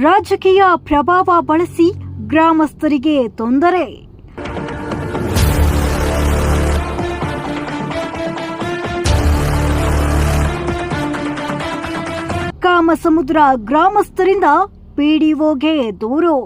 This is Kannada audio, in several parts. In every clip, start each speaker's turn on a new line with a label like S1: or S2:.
S1: ರಾಜಕೀಯ ಪ್ರಭಾವ ಬಳಸಿ ಗ್ರಾಮಸ್ಥರಿಗೆ ತೊಂದರೆ. ಕಾಮಸಮುದ್ರ ಗ್ರಾಮಸ್ಥರಿಂದ ಪಿಡಿಒಗೆ ದೂರು.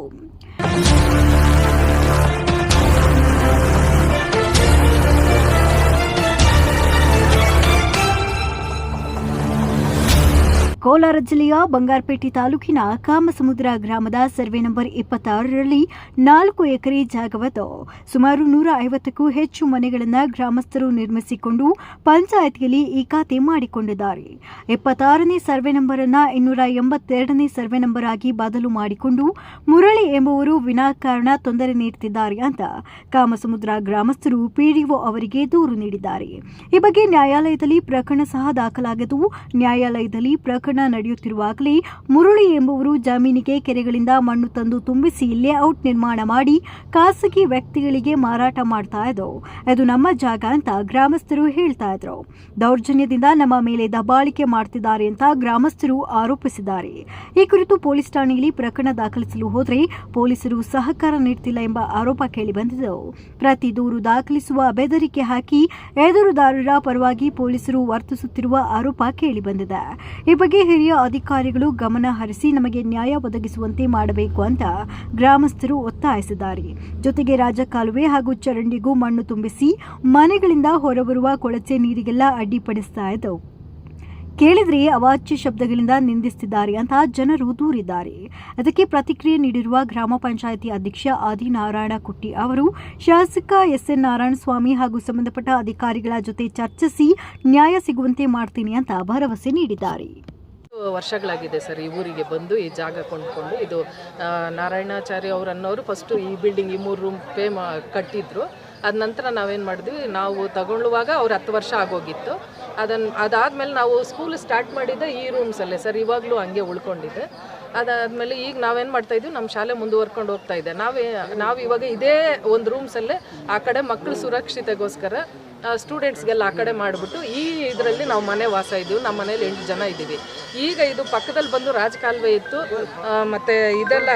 S1: ಕೋಲಾರ ಜಿಲ್ಲೆಯ ಬಂಗಾರಪೇಟೆ ತಾಲೂಕಿನ ಕಾಮಸಮುದ್ರ ಗ್ರಾಮದ ಸರ್ವೆ ನಂಬರ್ ಇಪ್ಪತ್ತಾರರಲ್ಲಿ ನಾಲ್ಕು ಎಕರೆ ಜಾಗವತ್ತು ಸುಮಾರು ನೂರ ಐವತ್ತಕ್ಕೂ ಹೆಚ್ಚು ಮನೆಗಳನ್ನು ಗ್ರಾಮಸ್ಥರು ನಿರ್ಮಿಸಿಕೊಂಡು ಪಂಚಾಯತ್ನಲ್ಲಿ ಈ ಖಾತೆ ಮಾಡಿಕೊಂಡಿದ್ದಾರೆ. ಇಪ್ಪತ್ತಾರನೇ ಸರ್ವೆ ನಂಬರ್ ಅನ್ನು ಇನ್ನೂರ ಎಂಬತ್ತೆರಡನೇ ಸರ್ವೆ ನಂಬರ್ ಆಗಿ ಬದಲು ಮಾಡಿಕೊಂಡು ಮುರಳಿ ಎಂಬುವರು ವಿನಾಕಾರಣ ತೊಂದರೆ ನೀಡುತ್ತಿದ್ದಾರೆ ಅಂತ ಕಾಮಸಮುದ್ರ ಗ್ರಾಮಸ್ಥರು ಪಿಡಿಒ ಅವರಿಗೆ ದೂರು ನೀಡಿದ್ದಾರೆ. ಈ ಬಗ್ಗೆ ನ್ಯಾಯಾಲಯದಲ್ಲಿ ಪ್ರಕರಣ ಸಹ ದಾಖಲಾಗಿದ್ದು ನ್ಯಾಯಾಲಯದಲ್ಲಿ ಪ್ರಕರಣ ನಡೆಯುತ್ತಿರುವಾಗಲೇ ಮುರುಳಿ ಎಂಬುವರು ಜಮೀನಿಗೆ ಕೆರೆಗಳಿಂದ ಮಣ್ಣು ತಂದು ತುಂಬಿಸಿ ಲೇಔಟ್ ನಿರ್ಮಾಣ ಮಾಡಿ ಖಾಸಗಿ ವ್ಯಕ್ತಿಗಳಿಗೆ ಮಾರಾಟ ಮಾಡ್ತಾ ಇದ್ರು ಅದು ನಮ್ಮ ಜಾಗ ಅಂತ ಗ್ರಾಮಸ್ಥರು ಹೇಳ್ತಾ ಇದ್ರು. ದೌರ್ಜನ್ಯದಿಂದ ನಮ್ಮ ಮೇಲೆ ದಬ್ಬಾಳಿಕೆ ಮಾಡ್ತಿದ್ದಾರೆ ಅಂತ ಗ್ರಾಮಸ್ಥರು ಆರೋಪಿಸಿದ್ದಾರೆ. ಈ ಕುರಿತು ಪೊಲೀಸ್ ಠಾಣೆಯಲ್ಲಿ ಪ್ರಕರಣ ದಾಖಲಿಸಲು ಹೋದರೆ ಪೊಲೀಸರು ಸಹಕಾರ ನೀಡುತ್ತಿಲ್ಲ ಎಂಬ ಆರೋಪ ಕೇಳಿಬಂದಿದ್ದು ಪ್ರತಿ ದೂರು ದಾಖಲಿಸುವ ಬೆದರಿಕೆ ಹಾಕಿ ಎದುರುದಾರರ ಪರವಾಗಿ ಪೊಲೀಸರು ವರ್ತಿಸುತ್ತಿರುವ ಆರೋಪ ಕೇಳಿಬಂದಿದೆ ಈ ಬಗ್ಗೆ ಹಿರಿಯ ಅಧಿಕಾರಿಗಳು ಗಮನ ಹರಿಸಿ ನಮಗೆ ನ್ಯಾಯ ಒದಗಿಸುವಂತೆ ಮಾಡಬೇಕು ಅಂತ ಗ್ರಾಮಸ್ಥರು ಒತ್ತಾಯಿಸಿದ್ದಾರೆ. ಜೊತೆಗೆ ರಾಜಕಾಲುವೆ ಹಾಗೂ ಚರಂಡಿಗೂ ಮಣ್ಣು ತುಂಬಿಸಿ ಮನೆಗಳಿಂದ ಹೊರಬರುವ ಕೊಳಚೆ ನೀರಿಗೆಲ್ಲ ಅಡ್ಡಿಪಡಿಸ್ತಾ ಇದ್ದವು. ಕೇಳಿದ್ರೆ ಅವಾಚ್ಯ ಶಬ್ದಗಳಿಂದ ನಿಂದಿಸುತ್ತಿದ್ದಾರೆ ಅಂತ ಜನರು ದೂರಿದ್ದಾರೆ. ಅದಕ್ಕೆ ಪ್ರತಿಕ್ರಿಯೆ ನೀಡಿರುವ ಗ್ರಾಮ ಪಂಚಾಯಿತಿ ಅಧ್ಯಕ್ಷ ಆದಿನಾರಾಯಣ ಕುಟ್ಟಿ ಅವರು, ಶಾಸಕ ಎಸ್ಎನ್ ನಾರಾಯಣಸ್ವಾಮಿ ಹಾಗೂ ಸಂಬಂಧಪಟ್ಟ ಅಧಿಕಾರಿಗಳ ಜೊತೆ ಚರ್ಚಿಸಿ ನ್ಯಾಯ ಸಿಗುವಂತೆ ಮಾಡ್ತೀನಿ ಅಂತ ಭರವಸೆ ನೀಡಿದ್ದಾರೆ.
S2: ವರ್ಷಗಳಾಗಿದೆ ಸರ್ ಈ ಊರಿಗೆ ಬಂದು, ಈ ಜಾಗ ಕೊಂಡ್ಕೊಂಡು. ಇದು ನಾರಾಯಣಾಚಾರ್ಯ ಅವ್ರು ಅನ್ನೋರು ಫಸ್ಟು ಈ ಬಿಲ್ಡಿಂಗ್ ಈ ಮೂರು ರೂಮ್ ಪೇ ಮಾ, ಕಟ್ಟಿದ್ರು. ಅದ ನಂತರ ನಾವೇನು ಮಾಡಿದ್ವಿ, ನಾವು ತಗೊಳ್ಳುವಾಗ ಅವ್ರು ಹತ್ತು ವರ್ಷ ಆಗೋಗಿತ್ತು. ಅದನ್ನು ಅದಾದಮೇಲೆ ನಾವು ಸ್ಕೂಲ್ ಸ್ಟಾರ್ಟ್ ಮಾಡಿದ್ದೆ ಈ ರೂಮ್ಸಲ್ಲೇ ಸರ್, ಇವಾಗಲೂ ಹಂಗೆ ಉಳ್ಕೊಂಡಿದ್ದೆ ಅದಾದಮೇಲೆ ಈಗ ನಾವೇನು ಮಾಡ್ತಾ ಇದ್ವಿ ನಮ್ಮ ಶಾಲೆ ಮುಂದುವರ್ಕೊಂಡು ಹೋಗ್ತಾ ಇದೆ. ನಾವೇ, ನಾವು ಇವಾಗ ಇದೇ ಒಂದು ರೂಮ್ಸಲ್ಲೇ ಆ ಕಡೆ ಮಕ್ಕಳು ಸುರಕ್ಷತೆಗೋಸ್ಕರ ಸ್ಟೂಡೆಂಟ್ಸ್ಗೆಲ್ಲ ಆ ಕಡೆ ಮಾಡಿಬಿಟ್ಟು ಈ ಇದರಲ್ಲಿ ನಾವು ಮನೆ ವಾಸ ಇದ್ದೀವಿ. ನಮ್ಮ ಮನೇಲಿ ಎಂಟು ಜನ ಇದ್ದೀವಿ. ಈಗ ಇದು ಪಕ್ಕದಲ್ಲಿ ಬಂದು ರಾಜಕಾಲುವೆ ಇತ್ತು. ಮತ್ತು ಇದೆಲ್ಲ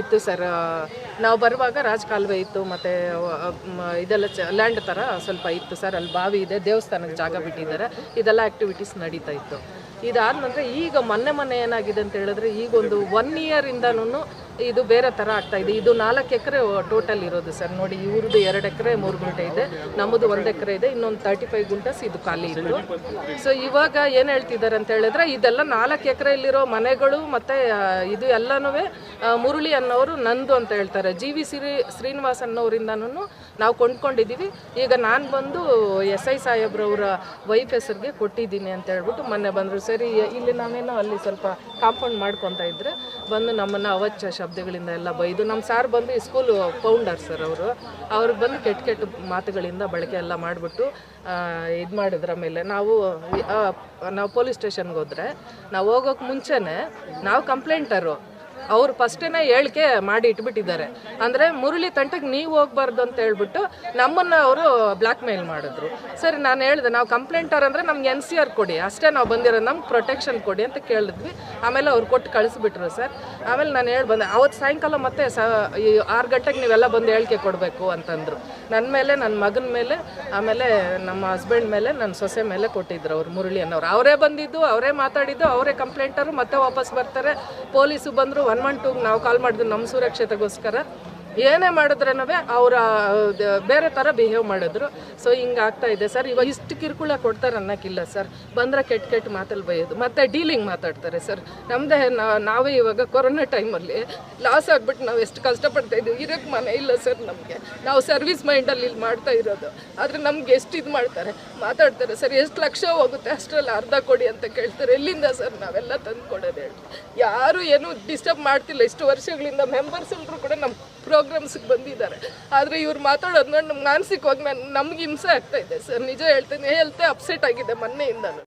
S2: ಇತ್ತು ಸರ್. ನಾವು ಬರುವಾಗ ರಾಜಕಾಲುವೆ ಇತ್ತು. ಮತ್ತು ಇದೆಲ್ಲ ಚ ಲ್ಯಾಂಡ್ ಥರ ಸ್ವಲ್ಪ ಇತ್ತು ಸರ್. ಅಲ್ಲಿ ಬಾವಿ ಇದೆ. ದೇವಸ್ಥಾನಕ್ಕೆ ಜಾಗ ಬಿಟ್ಟಿದ್ದಾರೆ. ಇದೆಲ್ಲ ಆ್ಯಕ್ಟಿವಿಟೀಸ್ ನಡೀತಾ ಇತ್ತು. ಇದಾದ ನಂತರ ಈಗ ಮೊನ್ನೆ ಮೊನ್ನೆ ಏನಾಗಿದೆ ಅಂತ ಹೇಳಿದ್ರೆ, ಈಗ ಒಂದು ಒನ್ ಇಯರಿಂದನೂ ಇದು ಬೇರೆ ಥರ ಆಗ್ತಾ ಇದೆ. ಇದು ನಾಲ್ಕು ಎಕರೆ ಟೋಟಲ್ ಇರೋದು ಸರ್. ನೋಡಿ, ಇವ್ರದ್ದು ಎರಡು ಎಕರೆ, ಮೂರು ಗುಂಟೆ ಇದೆ. ನಮ್ಮದು ಒಂದು ಎಕರೆ ಇದೆ. ಇನ್ನೊಂದು ತರ್ಟಿ ಫೈವ್ ಗುಂಟಸ್ ಇದು ಖಾಲಿ ಇತ್ತು ಸೊ ಇವಾಗ ಏನು ಹೇಳ್ತಿದ್ದಾರೆ ಅಂತ ಹೇಳಿದ್ರೆ, ಇದೆಲ್ಲ ನಾಲ್ಕು ಎಕರೆಯಲ್ಲಿರೋ ಮನೆಗಳು ಮತ್ತು ಇದು ಎಲ್ಲನೂ ಮುರುಳಿ ಅನ್ನೋರು ನಂದು ಅಂತ ಹೇಳ್ತಾರೆ. ಜಿ ವಿ ಸಿರಿ, ಶ್ರೀನಿವಾಸ್ ಅನ್ನೋರಿಂದನೂ ನಾವು ಕೊಂಡ್ಕೊಂಡಿದ್ದೀವಿ. ಈಗ ನಾನು ಬಂದು ಎಸ್ ಐ ಸಾಹೇಬ್ರವರ ವೈಫ್ ಹೆಸರಿಗೆ ಕೊಟ್ಟಿದ್ದೀನಿ ಅಂತ ಹೇಳ್ಬಿಟ್ಟು ಮೊನ್ನೆ ಬಂದರು. ಸರಿ ಇಲ್ಲಿ ನಾವೇನೋ ಅಲ್ಲಿ ಸ್ವಲ್ಪ ಕಾಂಪೌಂಡ್ ಮಾಡ್ಕೊತಾ ಇದ್ರೆ ಬಂದು ನಮ್ಮನ್ನು ಅವಚ್ಚ ಶಬ್ದಗಳಿಂದ ಎಲ್ಲ ಬೈದು ನಮ್ಮ ಸಾರ್ ಬಂದು ಈ ಸ್ಕೂಲ್ ಫೌಂಡರ್ ಸರ್ ಅವರು. ಅವ್ರು ಬಂದು ಕೆಟ್ಟ ಕೆಟ್ಟ ಮಾತುಗಳಿಂದ ಬಳಕೆ ಎಲ್ಲ ಮಾಡಿಬಿಟ್ಟು ಇದು ಮಾಡಿದ್ರ ಮೇಲೆ ನಾವು ನಾವು ಪೊಲೀಸ್ ಸ್ಟೇಷನ್ಗೆ ಹೋದ್ರೆ, ನಾವು ಹೋಗೋಕೆ ಮುಂಚೆನೇ ನಾವು ಕಂಪ್ಲೇಂಟರು ಅವ್ರು ಫಸ್ಟೇನೆ ಹೇಳಿಕೆ ಮಾಡಿ ಇಟ್ಬಿಟ್ಟಿದ್ದಾರೆ. ಅಂದರೆ ಮುರಳಿ ತಂಟಕ್ಕೆ ನೀವು ಹೋಗ್ಬಾರ್ದು ಅಂತ ಹೇಳ್ಬಿಟ್ಟು ನಮ್ಮನ್ನು ಅವರು ಬ್ಲ್ಯಾಕ್ ಮೇಲ್ ಮಾಡಿದ್ರು. ಸರಿ, ನಾನು ಹೇಳಿದೆ, ನಾವು ಕಂಪ್ಲೇಂಟರ್ ಅಂದರೆ ನಮ್ಗೆ ಎನ್ ಸಿ ಆರ್ ಕೊಡಿ, ಅಷ್ಟೇ ನಾವು ಬಂದಿರೋ ನಮ್ಗೆ ಪ್ರೊಟೆಕ್ಷನ್ ಕೊಡಿ ಅಂತ ಕೇಳಿದ್ವಿ. ಆಮೇಲೆ ಅವ್ರು ಕೊಟ್ಟು ಕಳಿಸ್ಬಿಟ್ರು ಸರ್. ಆಮೇಲೆ ನಾನು ಹೇಳಿ ಬಂದೆ ಅವತ್ತು ಸಾಯಂಕಾಲ ಮತ್ತೆ ಸ, ಈ ಆರು ಗಂಟೆಗೆ ನೀವೆಲ್ಲ ಬಂದು ಹೇಳಿಕೆ ಕೊಡಬೇಕು ಅಂತಂದರು. ನನ್ನ ಮೇಲೆ ನನ್ನ ಮಗನ ಮೇಲೆ, ಆಮೇಲೆ ನಮ್ಮ ಹಸ್ಬೆಂಡ್ ಮೇಲೆ ನನ್ನ ಸೊಸೆ ಮೇಲೆ ಕೊಟ್ಟಿದ್ರು ಅವ್ರು ಮುರಳಿ ಅನ್ನೋರು. ಅವರೇ ಬಂದಿದ್ದು, ಅವರೇ ಮಾತಾಡಿದ್ದು, ಅವರೇ ಕಂಪ್ಲೇಂಟರು ಮತ್ತೆ ವಾಪಸ್ ಬರ್ತಾರೆ. ಪೊಲೀಸು ಬಂದರು ಒನ್ ಒನ್ ಟೂಗೆ ನಾವು ಕಾಲ್ ಮಾಡಿದ್ವಿ ನಮ್ಮ ಸುರಕ್ಷತೆಗೋಸ್ಕರ. ಏನೇ ಮಾಡಿದ್ರೇನೂ ಅವರ ಬೇರೆ ಥರ ಬಿಹೇವ್ ಮಾಡಿದ್ರು. ಸೊ ಹಿಂಗೆ ಆಗ್ತಾ ಇದೆ ಸರ್. ಇವಾಗ ಇಷ್ಟು ಕಿರುಕುಳ ಕೊಡ್ತಾರೆ ಅನ್ನೋಕ್ಕಿಲ್ಲ ಸರ್. ಬಂದರೆ ಕೆಟ್ಟ ಕೆಟ್ಟ ಮಾತಲ್ಲಿ ಬೈಯೋದು. ಮತ್ತು ಡೀಲಿಂಗ್ ಮಾತಾಡ್ತಾರೆ ಸರ್. ನಮ್ಮದೇ ನಾವೇ ಇವಾಗ ಕೊರೋನಾ ಟೈಮಲ್ಲಿ ಲಾಸ್ ಆಗಿಬಿಟ್ಟು ನಾವು ಎಷ್ಟು ಕಷ್ಟಪಡ್ತಾ ಇದ್ದೀವಿ. ಇರೋಕ್ಕೆ ಮನೆ ಇಲ್ಲ ಸರ್ ನಮಗೆ. ನಾವು ಸರ್ವಿಸ್ ಮೈಂಡಲ್ಲಿ ಇಲ್ಲಿ ಮಾಡ್ತಾ ಇರೋದು. ಆದರೆ ನಮ್ಗೆ ಎಷ್ಟು ಇದು ಮಾಡ್ತಾರೆ? ಮಾತಾಡ್ತಾರೆ ಸರ್, ಎಷ್ಟು ಲಕ್ಷ ಹೋಗುತ್ತೆ ಅಷ್ಟರಲ್ಲಿ ಅರ್ಧ ಕೊಡಿ ಅಂತ ಕೇಳ್ತಾರೆ. ಎಲ್ಲಿಂದ ಸರ್ ನಾವೆಲ್ಲ ತಂದು ಕೊಡೋದು ಹೇಳಿ. ಯಾರು ಏನು ಡಿಸ್ಟರ್ಬ್ ಮಾಡ್ತಿಲ್ಲ. ಇಷ್ಟು ವರ್ಷಗಳಿಂದ ಮೆಂಬರ್ಸ್ ಎಲ್ಲರೂ ಕೂಡ ನಮ್ಮ ಪ್ರೋಗ್ರಾಮ್ಸ್ಗೆ ಬಂದಿದ್ದಾರೆ. ಆದರೆ ಇವ್ರು ಮಾತಾಡೋದು ನೋಡಿ ನಮ್ಗೆ ಮಾನಸಿಕವಾಗಿ ನಾನು ನಮ್ಗೆ ಹಿಂಸೆ ಆಗ್ತಾ ಇದೆ ಸರ್. ನಿಜ ಹೇಳ್ತೇನೆ, ಹೇಳ್ತೇ, ಅಪ್ಸೆಟ್ ಆಗಿದೆ ಮೊನ್ನೆಯಿಂದನೂ.